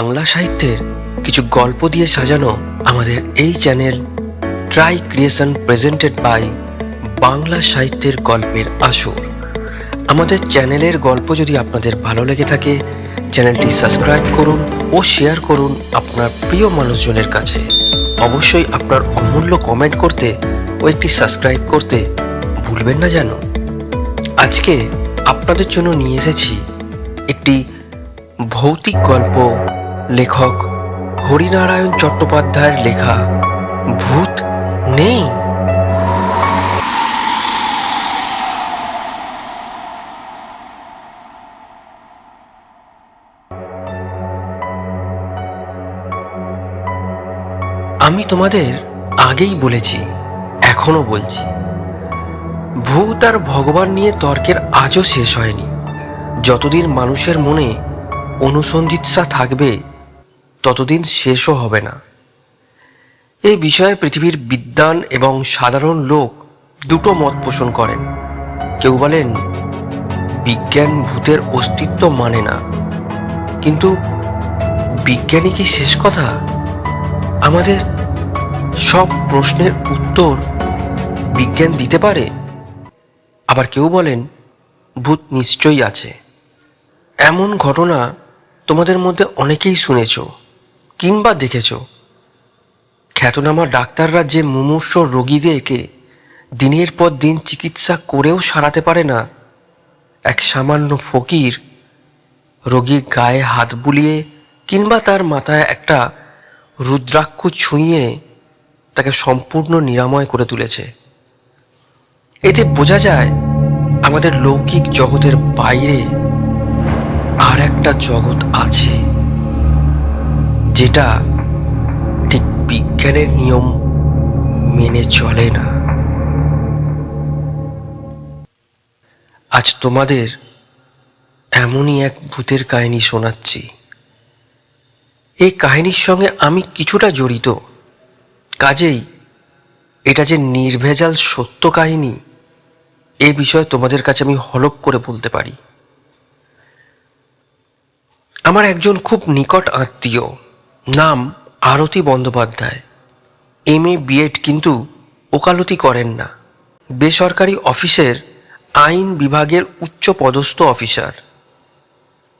বাংলা সাহিত্যের কিছু গল্প দিয়ে সাজানো আমাদের এই channel try creation presented by Bangla সাহিত্যের গল্পের আসর। আমাদের চ্যানেলের গল্প যদি আপনাদের ভালো লেগে থাকে, চ্যানেলটি সাবস্ক্রাইব করুন ও শেয়ার করুন আপনার প্রিয় মানুষজনের কাছে। অবশ্যই আপনার অমূল্য কমেন্ট করতে ও একটি সাবস্ক্রাইব করতে ভুলবেন না যেন। আজকে আপনাদের জন্য নিয়ে এসেছি একটি ভৌতিক গল্প লেখক হরিনারায়ণ চট্টোপাধ্যায়ের লেখা ভূত নেই। আমি তোমাদের আগেই বলেছি এখনও বলছি। ভূত আর ভগবান নিয়ে তর্কের আজও শেষ হয়নি। যতদিন মানুষের মনে অনুসন্ধিৎসা থাকবে ততদিন শেষও হবে না। এই বিষয়ে পৃথিবীর বিদ্যান এবং সাধারণ লোক দুটো মত পোষণ করেন। কেউ বলেন, বিজ্ঞান ভূতের অস্তিত্ব মানে না। কিন্তু বিজ্ঞানী কি শেষ কথা? আমাদের সব প্রশ্নের উত্তর বিজ্ঞান দিতে পারে। আবার কেউ বলেন, ভূত নিশ্চয়ই আছে। এমন ঘটনা তোমাদের মধ্যে অনেকেই শুনেছ। কিংবা দেখেছ? খ্যাতনামা ডাক্তাররা যে মুমূর্ষ রোগীদেরকে দিনের পর দিন চিকিৎসা করেও সারাতে পারে না, এক সামান্য ফকির রোগীর গায়ে হাত বুলিয়ে কিংবা তার মাথায় একটা রুদ্রাক্ষ ছুঁয়ে তাকে সম্পূর্ণ নিরাময় করে তুলেছে। এতে বোঝা যায় আমাদের লৌকিক জগতের বাইরে আর একটা জগৎ আছে। যেটা ঠিক বিজ্ঞানের নিয়ম মেনে চলে না। আজ তোমাদের এমনই এক ভূতের কাহিনী শোনাচ্ছি। এই কাহিনীর সঙ্গে আমি কিছুটা জড়িত। কাজেই এটা যে নির্ভেজাল সত্য কাহিনী, এ বিষয়ে তোমাদের কাছে আমি হলপ করে বলতে পারি। আমার একজন খুব নিকট আত্মীয় নাম Arati Bandyopadhyay. M A BEd কিন্তু ওকালতি করেন না। বেসরকারি অফিসের আইন বিভাগের উচ্চ পদস্থ অফিসার।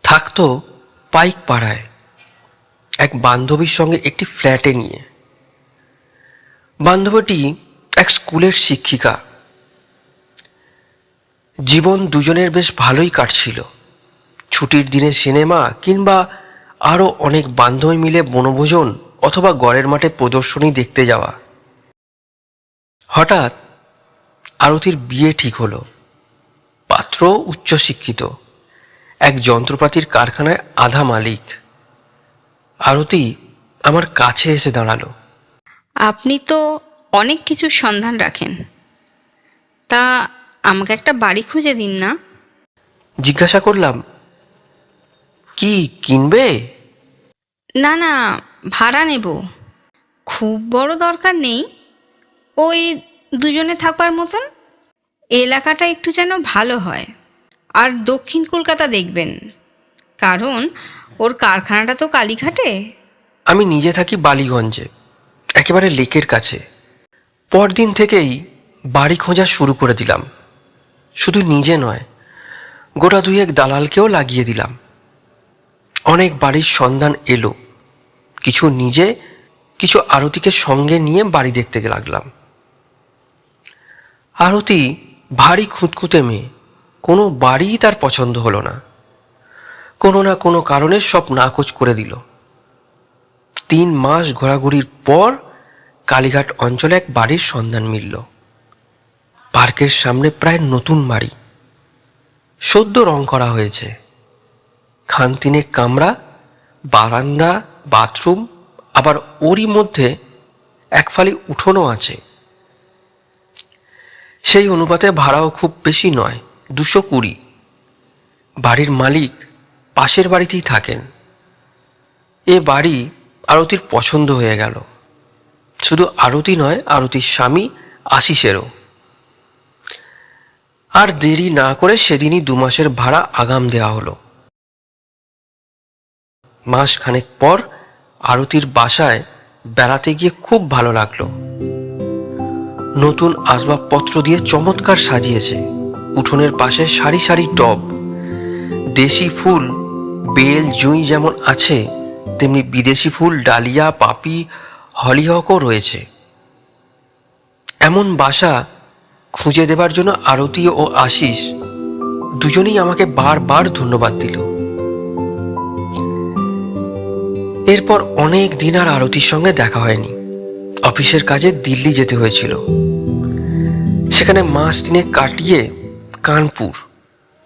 থাকতো পাইক পাড়ায় এক বান্ধবীর সঙ্গে একটি ফ্ল্যাটে নিয়ে। বান্ধবীটি এক স্কুলের শিক্ষিকা। জীবন দুজনের বেশ ভালোই কাটছিল। ছুটির দিনে সিনেমা কিংবা আরও অনেক বান্ধবী মিলে বনভোজন অথবা গড়ের মাঠে প্রদর্শনী দেখতে যাওয়া। হঠাৎ আরতির বিয়ে ঠিক হলো। পাত্র উচ্চশিক্ষিত। এক যন্ত্রপাতির কারখানায় আধা মালিক। আরতি আমার কাছে এসে দাঁড়াল। আপনি তো অনেক কিছু সন্ধান রাখেন। তা আমাকে একটা বাড়ি খুঁজে দিন না? জিজ্ঞাসা করলাম কি কিনবে? না না ভাড়া নেব। খুব বড় দরকার নেই। ওই দুজনে থাকবার মতন। এলাকাটা একটু যেন ভালো হয়। আর দক্ষিণ কলকাতা দেখবেন। কারণ ওর কারখানাটা তো কালীঘাটে। আমি নিজে থাকি বালিগঞ্জে একেবারে লেকের কাছে। পরদিন থেকেই বাড়ি খোঁজা শুরু করে দিলাম। শুধু নিজে নয় গোটা দুয়েক দালালকেও লাগিয়ে দিলাম। অনেক বাড়ির সন্ধান এলো। কিছু নিজে, কিছু আরতিকে সঙ্গে নিয়ে বাড়ি দেখতে লাগলাম। আরতি ভারী খুঁতখুঁতে মেয়ে। কোনো বাড়িই তার পছন্দ হলো না। কোনো না কোনো কারণে সব নাকচ করে দিল। তিন মাস ঘোরাঘুরির পর কালীঘাট অঞ্চলে এক বাড়ির সন্ধান মিলল। পার্কের সামনে প্রায় নতুন বাড়ি। সদ্য রং করা হয়েছে। খানতিনে কামরা, বারান্দা, বাথরুম, আবার ওরই মধ্যে এক ফালি উঠোনও আছে। সেই অনুপাতে ভাড়াও খুব বেশি নয়, দুশো কুড়ি। বাড়ির মালিক পাশের বাড়িতেই থাকেন। এ বাড়ি আরতির পছন্দ হয়ে গেল। শুধু আরতি নয়, আরতির স্বামী আশিসেরও। আর দেরি না করে সেদিনই দু মাসের ভাড়া আগাম দেওয়া হলো। মাস খানেক পর আরতির বাসায় বেড়াতে গিয়ে খুব ভালো লাগল। নতুন আসবাবপত্র দিয়ে চমৎকার সাজিয়েছে। উঠোনের পাশে সারি সারি টব। দেশি ফুল, বেল, জুঁই যেমন আছে, তেমনি বিদেশি ফুল, ডালিয়া, পাপি, হলিহকও রয়েছে। এমন বাসা খুঁজে দেবার জন্য আরতি ও আশিস দুজনেই আমাকে বারবার ধন্যবাদ দিল। এরপর অনেক দিন আর আরতির সঙ্গে দেখা হয়নি। অফিসের কাজে দিল্লি যেতে হয়েছিল। সেখানে মাস দিনে কাটিয়ে কানপুর।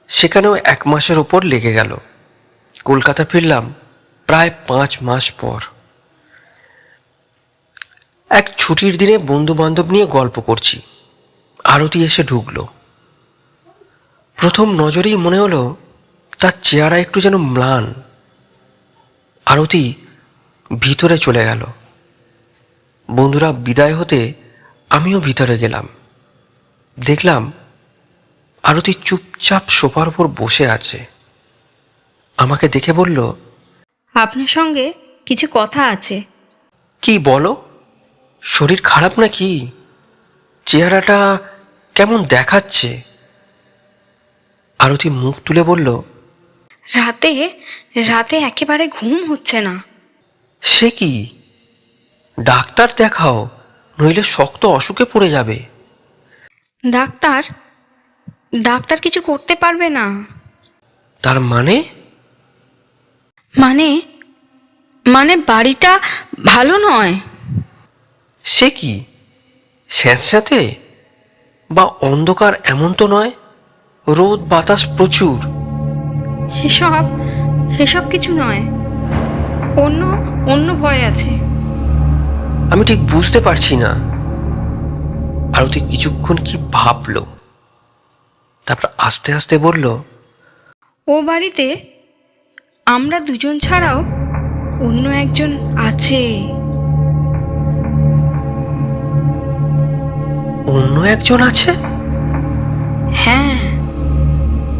সেখানেও এক মাসের ওপর লেগে গেল। কলকাতা ফিরলাম প্রায় পাঁচ মাস পর। এক ছুটির দিনে বন্ধু বান্ধব নিয়ে গল্প করছি। আরতি এসে ঢুকলো। প্রথম নজরেই মনে হলো, তার চেহারা একটু যেন ম্লান। আরতি ভিতরে চলে গেল। বন্ধুরা বিদায় হতে আমিও ভিতরে গেলাম। দেখলাম আরতি চুপচাপ সোফার উপর বসে আছে। আমাকে দেখে বলল আপনার সঙ্গে কিছু কথা আছে। কি বলো? শরীর খারাপ নাকি? চেহারাটা কেমন দেখাচ্ছে? আরতি মুখ তুলে বলল রাতে রাতে একেবারে ঘুম হচ্ছে না। সে কি? ডাক্তার দেখাও নইলে শক্ত অসুখে পড়ে যাবে। ডাক্তার? ডাক্তার কিছু করতে পারবে না। তার মানে? মানে? মানে বাড়িটা ভালো নয়। সে কি? স্যাঁতস্যাঁতে? বা অন্ধকার এমন তো নয়? রোদ বাতাস প্রচুর। সেসব সেসব কিছু নয়। অন্য অন্য ভয় আছে। আমি ঠিক বুঝতে পারছি না। আরতি কিছুক্ষণ কি ভাবলো? তারপর আস্তে আস্তে বলল ও বাড়িতে আমরা দুজন ছাড়াও অন্য একজন আছে। অন্য একজন আছে? হ্যাঁ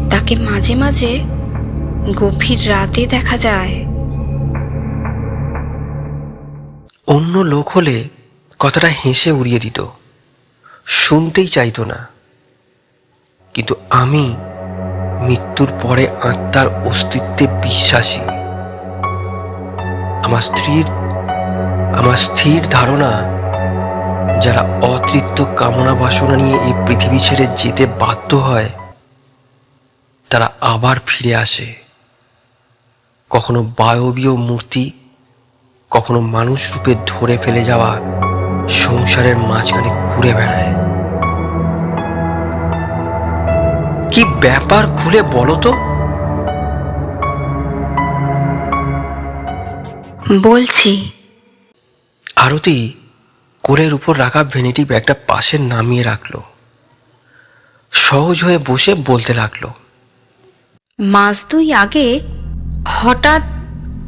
তাকে মাঝে মাঝে গভীর রাতে দেখা যায়। অন্য লোক হলে কথাটা হেসে উড়িয়ে দিত। শুনতেই চাইতো না। কিন্তু আমি মৃত্যুর পরে আত্মার অস্তিত্বে বিশ্বাসী। আমার স্ত্রীর, আমার স্থির ধারণা, যারা অতৃপ্ত কামনা বাসনা নিয়ে এই পৃথিবী ছেড়ে যেতে বাধ্য হয়, তারা আবার ফিরে আসে। কখনো বায়বীয় মূর্তি কখনো মানুষ রূপে ধরে ফেলে যাওয়া সংসারের মাঝখানে ঘুরে বেড়ায়। কি ব্যাপার খুলে বলো তো? বলছি। আরতি কোলের উপর রাখা ভ্যানিটি ব্যাগটা পাশে নামিয়ে রাখল। সহজ হয়ে বসে বলতে লাগল মাস দুই আগে হঠাৎ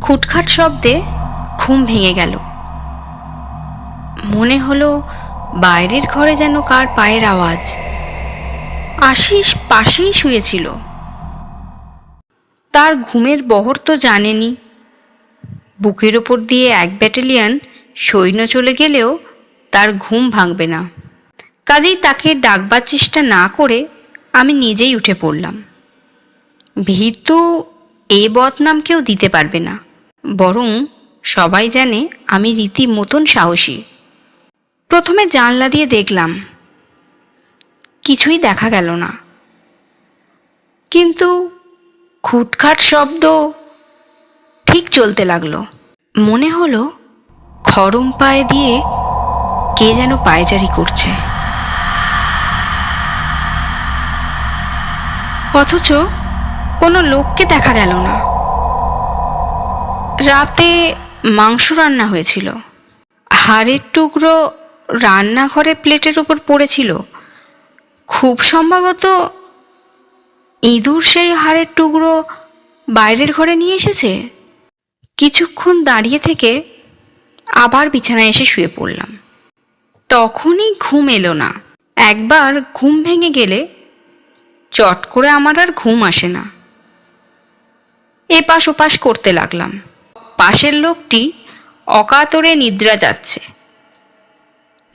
খুটখাট শব্দে ঘুম ভেঙে গেল। মনে হলো বাইরের ঘরে যেন কার পায়ের আওয়াজ। আশিস পাশেই শুয়েছিল। তার ঘুমের বহর তো জানেনি। বুকের ওপর দিয়ে এক ব্যাটালিয়ন সৈন্য চলে গেলেও তার ঘুম ভাঙবে না। কাজেই তাকে ডাকবার চেষ্টা না করে আমি নিজেই উঠে পড়লাম। ভীতু এ বদনাম কেউ দিতে পারবে না। বরং সবাই জানে আমি রীতি মতন সাহসী। প্রথমে জানলা দিয়ে দেখলাম, কিছুই দেখা গেল না। কিন্তু খুটখাট শব্দ ঠিক চলতে লাগল। মনে হলো খরম পায়ে দিয়ে কে যেন পায়চারি করছে। অথচ কোনো লোককে দেখা গেল না। রাতে মাংস রান্না হয়েছিল। হাড়ের টুকরো রান্নাঘরে প্লেটের উপর পড়েছিল। খুব সম্ভবত ইঁদুর সেই হাড়ের টুকরো বাইরের ঘরে নিয়ে এসেছে। কিছুক্ষণ দাঁড়িয়ে থেকে আবার বিছানায় এসে শুয়ে পড়লাম। তখনই ঘুম এলো না। একবার ঘুম ভেঙে গেলে চট করে আমার আর ঘুম আসে না। এপাশ ওপাশ করতে লাগলাম। পাশের লোকটি অকাতরে নিদ্রা যাচ্ছে।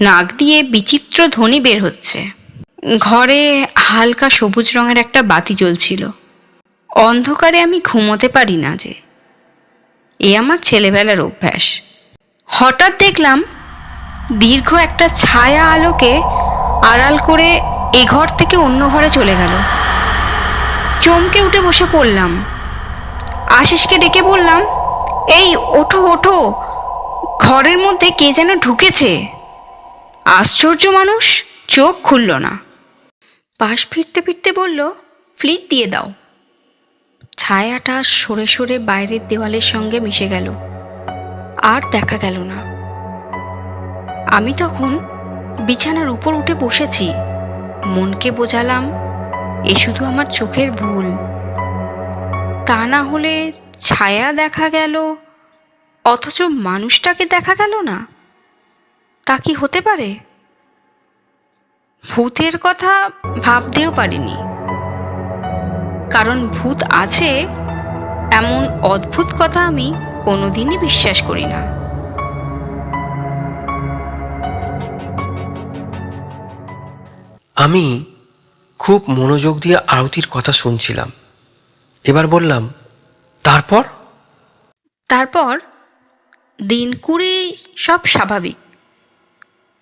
নাক দিয়ে বিচিত্র ধ্বনি বের হচ্ছে। ঘরে হালকা সবুজ রঙের একটা বাতি জ্বলছিল। অন্ধকারে আমি ঘুমোতে পারি না যে। এ আমার ছেলেবেলার অভ্যাস। হঠাৎ দেখলাম দীর্ঘ একটা ছায়া আলোকে আড়াল করে এ ঘর থেকে অন্য ঘরে চলে গেল। চমকে উঠে বসে পড়লাম। আশিসকে ডেকে বললাম এই, ওঠো ওঠো। ঘরের মধ্যে কে যেন ঢুকেছে। আশ্চর্য মানুষ, চোখ খুলল না। পাশ ফিরতে ফিরতে বলল, ফ্লিট দিয়ে দাও। ছায়াটা সরে সরে বাইরের দেওয়ালের সঙ্গে মিশে গেল। আর দেখা গেল না। আমি তখন বিছানার উপর উঠে বসেছি। মনকে বোঝালাম, এ শুধু আমার চোখের ভুল। তা না হলে ছায়া দেখা গেল, অথচ মানুষটাকে দেখা গেল না। তা কি হতে পারে? ভূতের কথা ভাবতেও পারিনি। কারণ ভূত আছে, এমন অদ্ভুত কথা আমি কোনোদিনই বিশ্বাস করি না। আমি খুব মনোযোগ দিয়ে আরতির কথা শুনছিলাম। এবার বললাম তারপর? তারপর দিন কুড়ি সব স্বাভাবিক।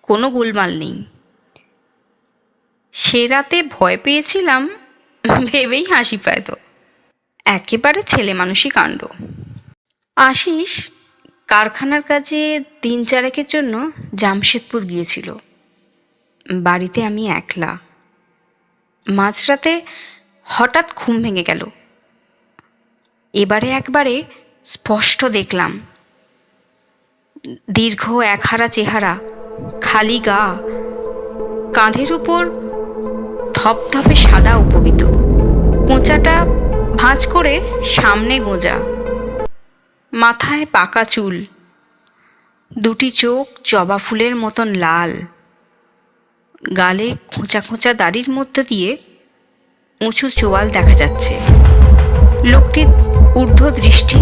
কোনো গোলমাল নেই। সে রাতে ভয় পেয়েছিলাম, ভেবেই হাসি পায় তো। একেবারে ছেলে মানুষই কাণ্ড। আশিস কারখানার কাজে দিন চারেকের জন্য জামশেদপুর গিয়েছিল। বাড়িতে আমি একলা। মাঝরাতে হঠাৎ ঘুম ভেঙে গেল। এবারে একবারে স্পষ্ট দেখলাম। দীর্ঘ একহারা চেহারা, খালি গা, কাঁধের উপর ধপধপে সাদা উপবিত। কোঁচাটা ভাঁজ করে সামনে গোঁজা। মাথায় পাকা চুল। দুটি চোখ জবা ফুলের মতন লাল। গালে খোঁচা খোঁচা দাড়ির মধ্যে দিয়ে উঁচু চোয়াল দেখা যাচ্ছে। লোকটির ঊর্ধ্ব দৃষ্টি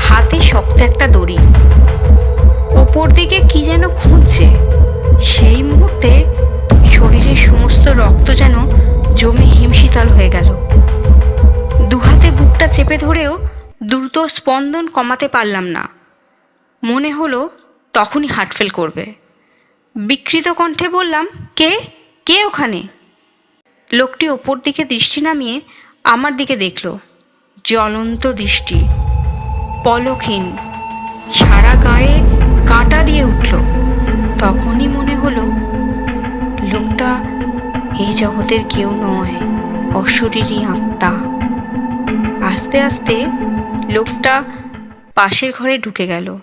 হাতে শক্ত একটা দড়ি। ওপর দিকে কি যেন খুঁজছে। সেই মুহূর্তে শরীরের সমস্ত রক্ত যেন জমে হিমশীতল হয়ে গেল। দুহাতে বুকটা চেপে ধরেও দ্রুত স্পন্দন কমাতে পারলাম না। মনে হলো তখনই হার্টফেল করবে। বিকৃত কণ্ঠে বললাম, কে? কে ওখানে? লোকটি ওপর দিকে দৃষ্টি নামিয়ে আমার দিকে দেখল। জ্বলন্ত দৃষ্টি। পলকহীন। সারা গায়ে কাঁটা দিয়ে উঠল। তখনই মনে হলো, লোকটা এই জগতের কেউ নয়, অশরীরী আত্মা। আস্তে আস্তে লোকটা পাশের ঘরে ঢুকে গেল।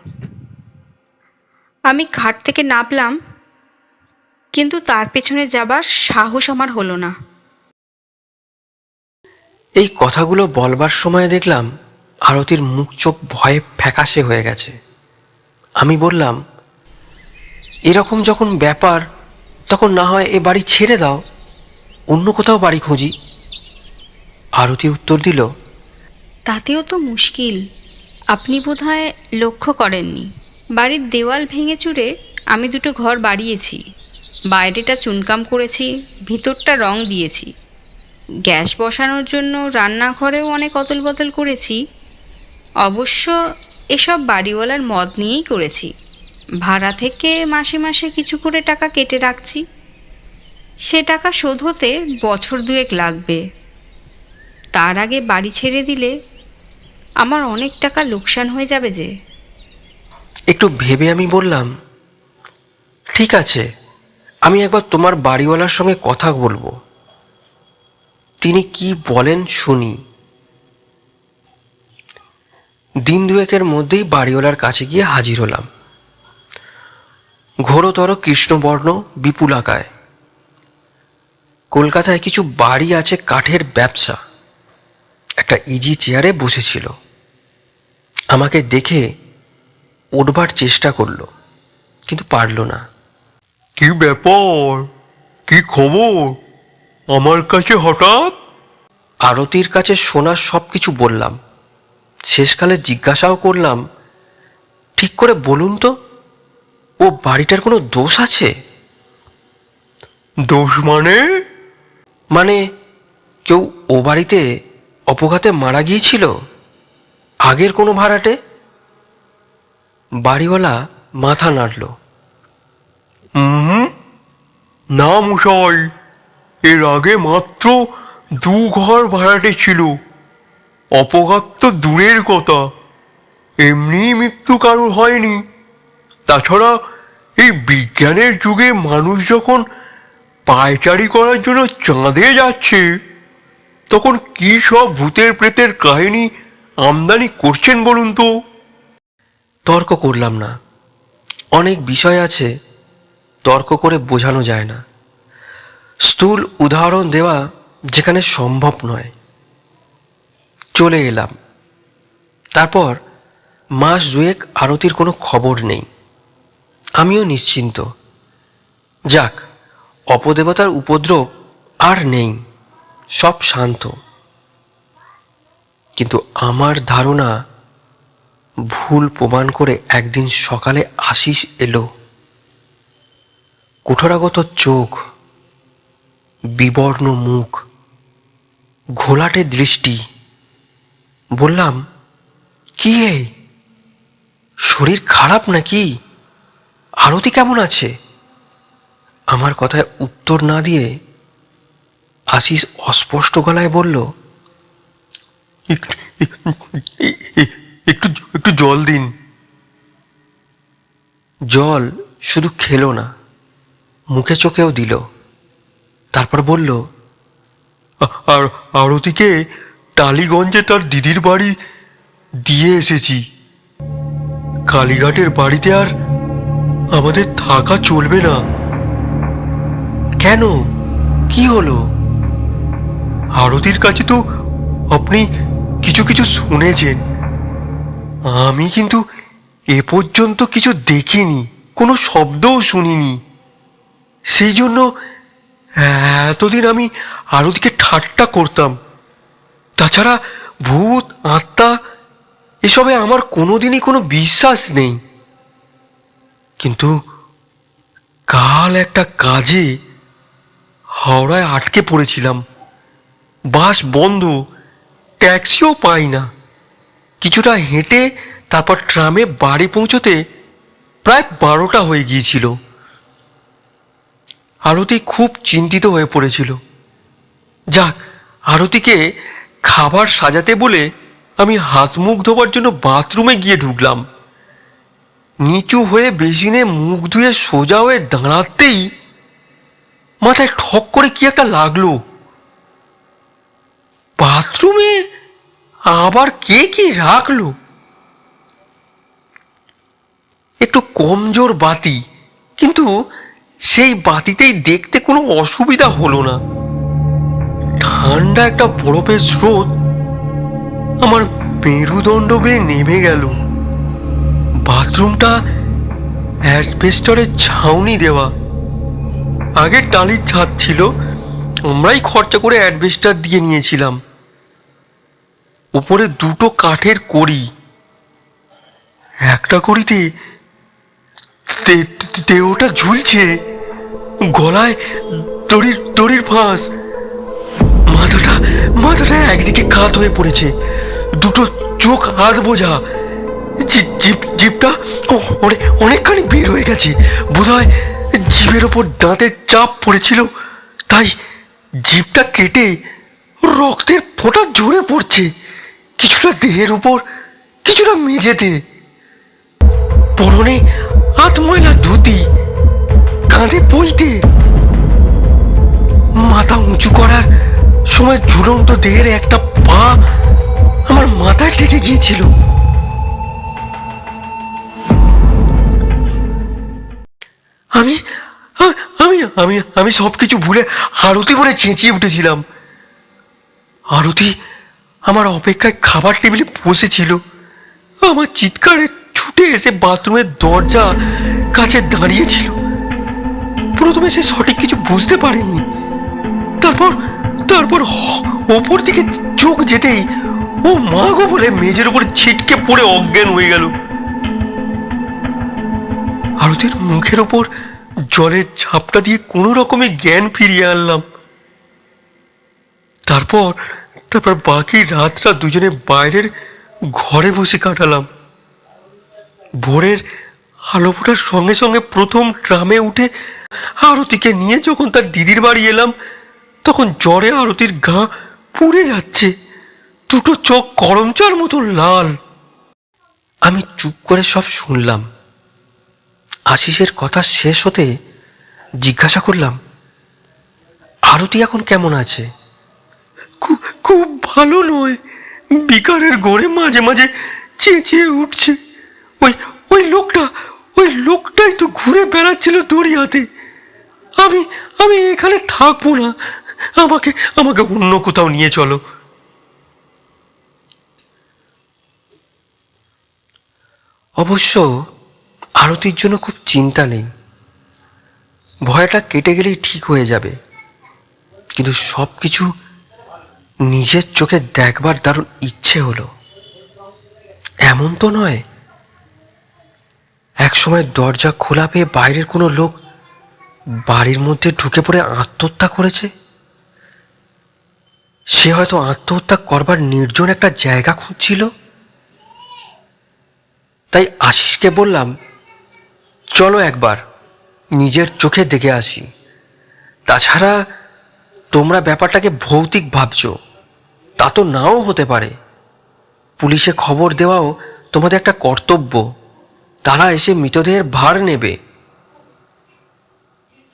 আমি খাট থেকে নামলাম, কিন্তু তার পেছনে যাবার সাহস আমার হলো না। এই কথাগুলো বলবার সময় দেখলাম আরতির মুখ চোখ ভয়ে ফ্যাকাশে হয়ে গেছে। আমি বললাম, এরকম যখন ব্যাপার, তখন না হয় এ বাড়ি ছেড়ে দাও, অন্য কোথাও বাড়ি খুঁজি। আরতি উত্তর দিল, তাতেও তো মুশকিল। আপনি বোধহয় লক্ষ্য করেননি। বাড়ির দেওয়াল ভেঙে চুরে আমি দুটো ঘর বাড়িয়েছি। বাইরেটা চুনকাম করেছি, ভিতরটা রং দিয়েছি। গ্যাস বসানোর জন্য রান্নাঘরেও অনেক অতল বদল করেছি। অবশ্য এসব বাড়িওয়ালার মদ নিয়েই করেছি। ভাড়া থেকে মাসে মাসে কিছু করে টাকা কেটে রাখছি। সে টাকা শোধ হতে বছর দুয়েক লাগবে। তার আগে বাড়ি ছেড়ে দিলে আমার অনেক টাকা লোকসান হয়ে যাবে যে। একটু ভেবে আমি বললাম, ঠিক আছে, আমি একবার তোমার বাড়িওয়ালার সঙ্গে কথা বলব। তিনি কি বলেন শুনি। দিন দুয়েকের মধ্যেই বাড়িওয়ালার কাছে গিয়ে হাজির হলাম। ঘোরতর কৃষ্ণবর্ণ বিপুলাকায়। কলকাতায় কিছু বাড়ি আছে কাঠের ব্যবসা। একটা ইজি চেয়ারে বসেছিল। আমাকে দেখে উঠবার চেষ্টা করল, কিন্তু পারল না। কি ব্যাপার? কি খবর? আমার কাছে হঠাৎ? আরতির কাছে শোনা সব কিছু বললাম। শেষকালে জিজ্ঞাসাও করলাম ঠিক করে বলুন তো ও বাড়িটার কোনো দোষ আছে? দোষ মানে? মানে কেউ ও বাড়িতে অপঘাতে মারা গিয়েছিল? আগের কোনো ভাড়াটে? বাড়িওয়ালা মাথা নাড়ল। হুম। না মশাই। এর আগে মাত্র দু ঘর ভাড়াটে ছিল। অপঘাত তো দূরের কথা। এমনি মৃত্যু কারোর হয়নি। তাছাড়া এই বিজ্ঞানের যুগে মানুষ যখন পায়চারি করার জন্য চাঁদে যাচ্ছে, তখন কি সব ভূতের প্রেতের কাহিনী আমদানি করছেন বলুন তো? তর্ক করলাম না। অনেক বিষয় আছে, তর্ক করে বোঝানো যায় না। স্থূল উদাহরণ দেওয়া যেখানে সম্ভব নয়। চলে এলাম। তারপর মাস দুয়েক আরতির কোনো খবর নেই। আমিও নিশ্চিন্ত। যাক, অপদেবতার উপদ্রব আর নেই, সব শান্ত। কিন্তু আমার ধারণা ভুল প্রমাণ করে একদিন সকালে আশিস এলো। কুঠরাগত চোখ বিবর্ণ মুখ, ঘোলাটে দৃষ্টি। বললাম, কি হে শরীর খারাপ নাকি? আরতি কেমন আছে? আমার কথায় উত্তর না দিয়ে আশিস অস্পষ্ট গলায় বলল একটু একটু জল দিন। জল শুধু খেলো না, মুখে চোখেও দিল। তারপর বলল আর, আরতিকে টালিগঞ্জে তার দিদির বাড়ি দিয়ে এসেছি। কালীঘাটের বাড়িতে আর আমাদের থাকা চলবে না। কেন? কি হলো? আরতির কাছে তো আপনি কিছু কিছু শুনেছেন। আমি কিন্তু এ পর্যন্ত কিছু দেখিনি, কোনো শব্দও শুনিনি। সেই জন্য এতদিন আমি আরতিকে ঠাট্টা করতাম। তাছাড়া ভূত, আত্মা, এসবে আমার কোনোদিনই কোনো বিশ্বাস নেই। কিন্তু কাল একটা কাজে হাওড়ায় আটকে পড়েছিলাম। বাস বন্ধ, ট্যাক্সিও পাই না। কিছুটা হেঁটে তারপর ট্রামে বাড়ি পৌঁছতে প্রায় বারোটা হয়ে গিয়েছিল। আরতি খুব চিন্তিত হয়ে পড়েছিল। যাক, আরতিকে খাবার সাজাতে বলে আমি হাত মুখ ধোবার জন্য বাথরুমে গিয়ে ঢুকলাম। নিচু হয়ে বেসিনে মুখ ধুয়ে সোজা হয়ে দাঁড়াতেই মাথায় ঠক করে কি একটা লাগল। বাথরুমে আবার কে কি রাখল? একটু কমজোর বাতি, কিন্তু সেই বাতিতেই দেখতে কোনো অসুবিধা হলো না। ঠান্ডা একটা বরফের স্রোত আমার মেরুদণ্ড বেয়ে নেমে গেল। বাথরুমটা অ্যাসবেস্টরের ছাউনি দেওয়া। আগে টালির ছাদ ছিল আমরাই খরচা করে অ্যাডভেস্টার দিয়ে নিয়েছিলাম। উপরে দুটো কাঠের কড়ি। একটা কড়িতে দেহটা ঝুলছে। গলায় দড়ির দড়ির ফাঁস মাথাটা মাথাটা একদিকে কাত হয়ে পড়েছে। দুটো চোখ হাত বোঝা। জিপ, জিপটা অনেকখানি বের হয়ে গেছে। বোধহয় জিভের ওপর দাঁতের চাপ পড়েছিল। তাই জিভটা কেটে রক্তের ফোঁটা ঝরে পড়ছে। কিছুটা দেহের উপর, কিছুটা মেঝেতে। পরনে হাত ময়লা ধুতি। কাঁধে বইতে মাথা উঁচু করার সময় ঝুলন্ত দেহের একটা পা আমার মাথায় ঠেকে গিয়েছিল। আমি আমি আমি আমি সব কিছু ভুলে আরতি বলে চেঁচিয়ে উঠেছিলাম। আরতি আমার অপেক্ষায় খাবার টেবিলে বসেছিল। আমার চিৎকারে ছুটে এসে বাথরুমের দরজা কাছে দাঁড়িয়েছিল। প্রথমে সে সঠিক কিছু বুঝতে পারেনি। তারপর তারপর ওপর দিকে চোখ যেতেই ও মা গো বলে মেজের উপর ছিটকে পড়ে অজ্ঞান হয়ে গেল। আরতির মুখের ওপর জলের ঝাপটা দিয়ে কোনো রকমে জ্ঞান ফিরিয়ে আনলাম। তারপর তারপর বাকি রাতটা দুজনে বাইরের ঘরে বসে কাটালাম। ভোরের আলো ফোটার সঙ্গে সঙ্গে প্রথম ট্রামে উঠে আরতিকে নিয়ে যখন তার দিদির বাড়ি এলাম, তখন জ্বরে আরতির গা পুড়ে যাচ্ছে। দুটো চোখ করমচার মতো লাল। আমি চুপ করে সব শুনলাম। আশিসের কথা শেষ হতে জিজ্ঞাসা করলাম, আরতি এখন কেমন আছে? খুব ভালো নয়। বিকারের গড়ে মাঝে মাঝে চেঁচিয়ে উঠছে। ওই ওই লোকটা, ওই লোকটাই তো ঘুরে বেড়াচ্ছিল দড়িয়াতে আমি আমি এখানে থাকব না। আমাকে আমাকে অন্য কোথাও নিয়ে চলো। অবশ্য আরতির জন্য খুব চিন্তা নেই। ভয়টা কেটে গেলেই ঠিক হয়ে যাবে। কিন্তু সব কিছু নিজের চোখে দেখবার দারুণ ইচ্ছে হলো। এমন তো নয়। একসময় দরজা খোলা পেয়ে বাইরের কোনো লোক বাড়ির মধ্যে ঢুকে পড়ে আত্মহত্যা করেছে? সে হয়তো আত্মহত্যা করবার নির্জন একটা জায়গা খুঁজছিল? তাই আশিসকে বললাম, চলো একবার, নিজের চোখে দেখে আসি। তাছাড়া তোমরা ব্যাপারটাকে ভৌতিক ভাবছ, তা তো নাও হতে পারে। পুলিশে খবর দেওয়াও তোমাদের একটা কর্তব্য। তারা এসে মৃতদেহের ভার নেবে।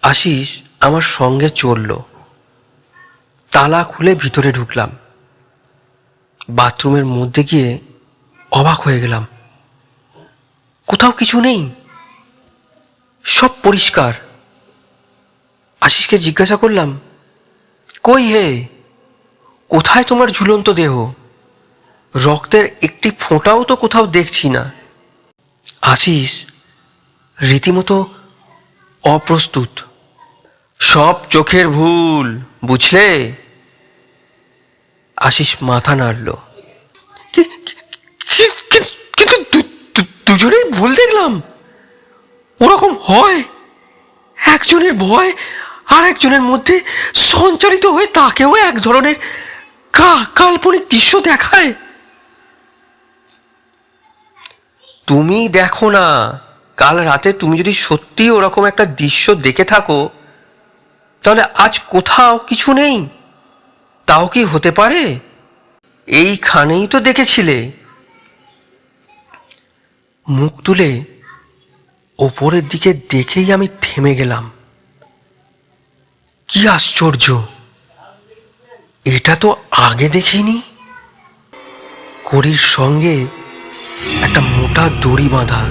আশিস আমার সঙ্গে চলল। তালা খুলে ভিতরে ঢুকলাম। বাথরুমের মধ্যে গিয়ে অবাক হয়ে গেলাম। কোথাও কিছু নেই। সব পরিষ্কার। আশিসকে জিজ্ঞাসা করলাম, কই হে? কোথায় তোমার ঝুলন্ত দেহ? রক্তের একটি ফোঁটাও তো কোথাও দেখছি না। আশিস রীতিমতো অপ্রস্তুত। সব চোখের ভুল, বুঝলে? আশিস মাথা নাড়ল। কিন্তু দুজনেই ভুল দেখলাম। ওরকম হয়। একজনের ভয় আর একজনের মধ্যে সঞ্চারিত হয়ে তাকেও এক ধরনের কাল্পনিক দৃশ্য দেখায়। তুমি দেখো না, কাল রাতে তুমি যদি সত্যি ওরকম একটা দৃশ্য দেখে থাকো তাহলে আজ কোথাও কিছু নেই? তাও কি হতে পারে? এইখানেই তো দেখেছিলে। মুখ তুলে ওপরের দিকে দেখেই আমি থেমে গেলাম। কি আশ্চর্য! এটা তো আগে দেখিনি। কড়ির সঙ্গে একটা মোটা দড়ি বাঁধা।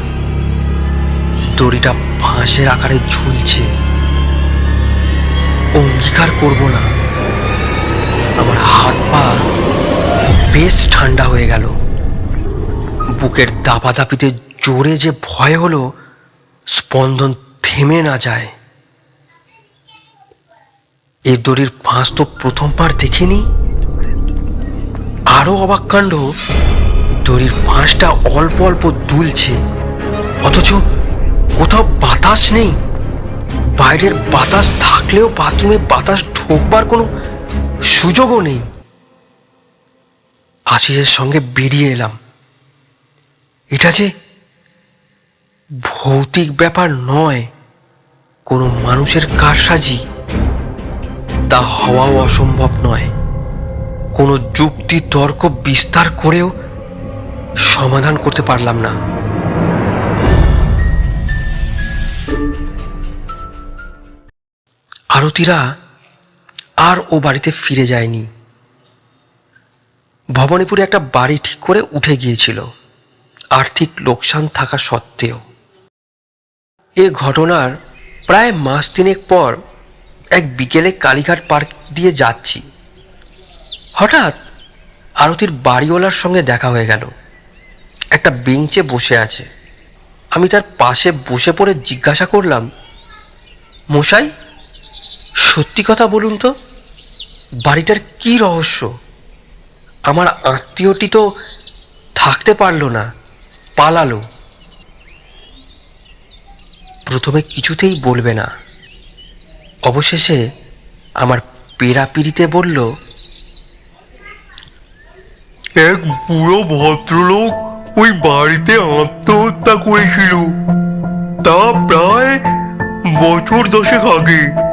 দড়িটা ফাঁসের আকারে ঝুলছে। অঙ্গীকার করব না। আমার হাত পা বেশ ঠান্ডা হয়ে গেল। বুকের দাপাদাপিতে জোরে যে ভয় হলো, স্পন্দন থেমে না যায়। এ দড়ির ফাঁস তো প্রথমবার দেখিনি। আরও অবাক কাণ্ড, দড়ির ফাঁসটা অল্প অল্প দুলছে। অথচ কোথাও বাতাস নেই। বাইরের বাতাস থাকলেও বাথরুমে বাতাস ঢোকবার কোনো সুযোগও নেই। আশিসের সঙ্গে বেরিয়ে এলাম। এটা যে ভৌতিক ব্যাপার নয়, কোনো মানুষের কারসাজি, তা হওয়াও অসম্ভব নয়। কোনো যুক্তি তর্ক বিস্তার করেও সমাধান করতে পারলাম না। আরতিরা আর ও বাড়িতে ফিরে যায়নি। ভবানীপুরে একটা বাড়ি ঠিক করে উঠে গিয়েছিল। আর্থিক লোকসান থাকা সত্ত্বেও। এ ঘটনার প্রায় মাস তিনেক পর এক বিকেলে কালীঘাট পার্ক দিয়ে যাচ্ছি। হঠাৎ আরতির বাড়িওয়ালার সঙ্গে দেখা হয়ে গেল। একটা বেঞ্চে বসে আছে। আমি তার পাশে বসে পড়ে জিজ্ঞাসা করলাম, মশাই সত্যি কথা বলুন তো, বাড়িটার কি রহস্য? আমার আত্মীয়টি তো থাকতে পারল না, পালালো। প্রথমে কিছুতেই বলবে না। অবশেষে আমার পেরাপিরিতে বলল, এক বুড়ো ভদ্রলোক ওই বাড়িতে আত্মহত্যা করেছিল। তা প্রায় বছর দশেক আগে।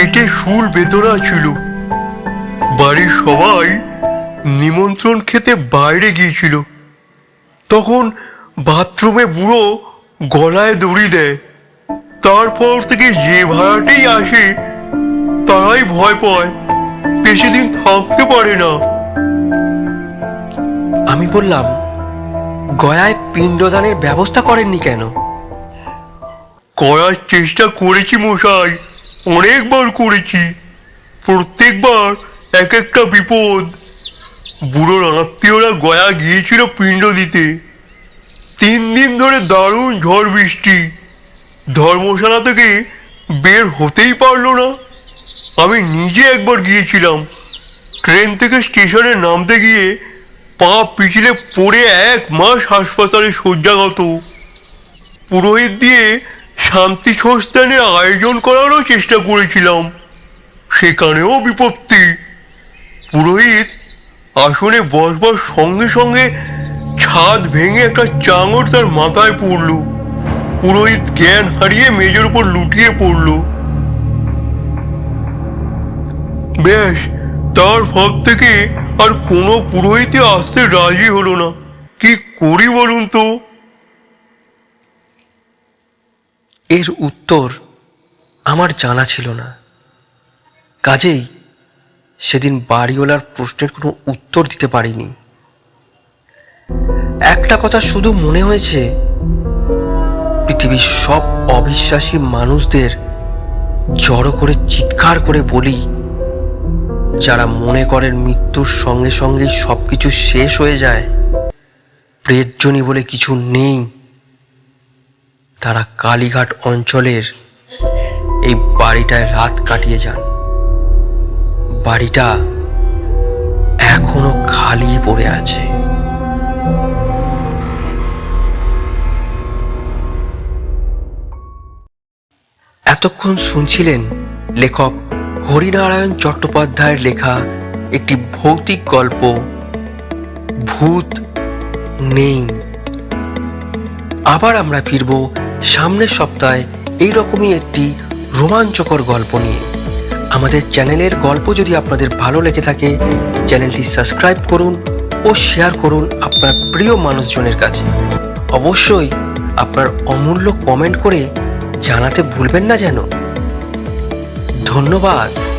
পেটে শুল বেদনা ছিল। বাড়ির সবাই নিমন্ত্রণ খেতে বাইরে গিয়েছিল। তখন বাথরুমে বুড়ো গলায় দড়ি দেয়। তারপর থেকে যে ভাড়াটেই আসে তারাই ভয় পায় বেশি দিন থাকতে পারে না। আমি বললাম গয়ায় পিণ্ডদানের ব্যবস্থা করেননি কেন? করার চেষ্টা করেছি মশাই। অনেকবার করেছি। প্রত্যেকবার এক একটা বিপদ। বুড়োর আত্মীয়রা গয়া গিয়েছিল পিণ্ড দিতে। তিন দিন ধরে দারুণ ঝড় বৃষ্টি। ধর্মশালা থেকে বের হতেই পারল না। আমি নিজে একবার গিয়েছিলাম। ট্রেন থেকে স্টেশনে নামতে গিয়ে পা পিছলে পড়ে এক মাস হাসপাতালে শয্যাগত। পুরোহিত দিয়ে শান্তি সংস্থানের আয়োজন করারও চেষ্টা করেছিলাম। সেখানেও বিপত্তি। পুরোহিত আসনে বসবার সঙ্গে সঙ্গে ছাদ ভেঙে একটা চাঙড় তার মাথায় পড়ল। পুরোহিত জ্ঞান হারিয়ে মেজের উপর লুটিয়ে পড়ল। বেশ তার পর থেকে আর কোনো পুরোহিতে আসতে রাজি হলো না। কি করি বলুন তো? এর উত্তর আমার জানা ছিল না। কাজেই সেদিন বাড়িওয়ালার প্রশ্নের কোনো উত্তর দিতে পারিনি। একটা কথা শুধু মনে হয়েছে, পৃথিবীর সব অবিশ্বাসী মানুষদের জড়ো করে চিৎকার করে বলি, যারা মনে করেন মৃত্যুর সঙ্গে সঙ্গে সবকিছু শেষ হয়ে যায়, প্রেতজনী বলে কিছু নেই। তারা কালীঘাট অঞ্চলের এই বাড়িটায় রাত কাটিয়ে যান। বাড়িটা এখনও খালি পড়ে আছে। এতক্ষণ শুনছিলেন লেখক হরিনারায়ণ চট্টোপাধ্যায়ের লেখা একটি ভৌতিক গল্প, ভূত নেই। আবার আমরা ফিরব সামনের সপ্তাহে এইরকমই একটি রোমাঞ্চকর গল্প নিয়ে। আমাদের চ্যানেলের গল্প যদি আপনাদের ভালো লেগে থাকে, চ্যানেলটি সাবস্ক্রাইব করুন ও শেয়ার করুন আপনার প্রিয় মানুষজনের কাছে। অবশ্যই আপনার অমূল্য কমেন্ট করে জানাতে ভুলবেন না যেন। ধন্যবাদ।